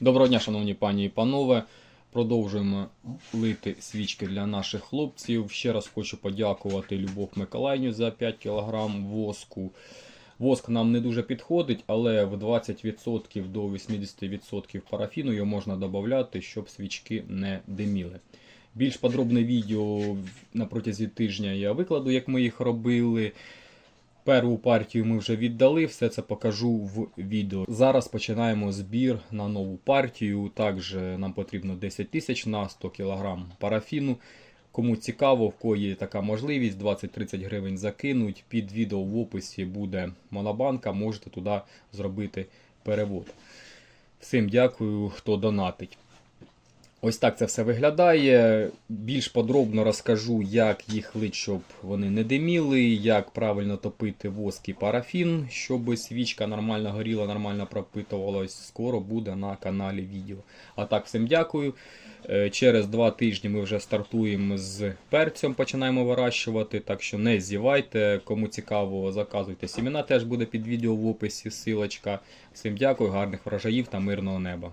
Доброго дня, шановні пані і панове. Продовжуємо лити свічки для наших хлопців. Ще раз хочу подякувати Любов Миколаївні за 5 кг воску. Воск нам не дуже підходить, але в 20% до 80% парафіну його можна додати, щоб свічки не диміли. Більш подробне відео на протязі тижня я викладу, як ми їх робили. Перву партію ми вже віддали, все це покажу в відео. Зараз починаємо збір на нову партію. Також нам потрібно 10 тисяч на 100 кг парафіну. Кому цікаво, в кого є така можливість, 20-30 гривень закинуть. Під відео в описі буде монобанка, можете туди зробити перевод. Всім дякую, хто донатить. Ось так це все виглядає. Більш подробно розкажу, як їх лить, щоб вони не диміли, як правильно топити воск і парафін, щоб свічка нормально горіла, нормально пропитувалась. Скоро буде на каналі відео. А так, всім дякую. Е, Через два тижні ми вже стартуємо з перцем, починаємо вирощувати. Так що не зівайте. Кому цікаво, заказуйте сімена. Теж буде під відео в описі. Силочка. Всім дякую, гарних врожаїв та мирного неба.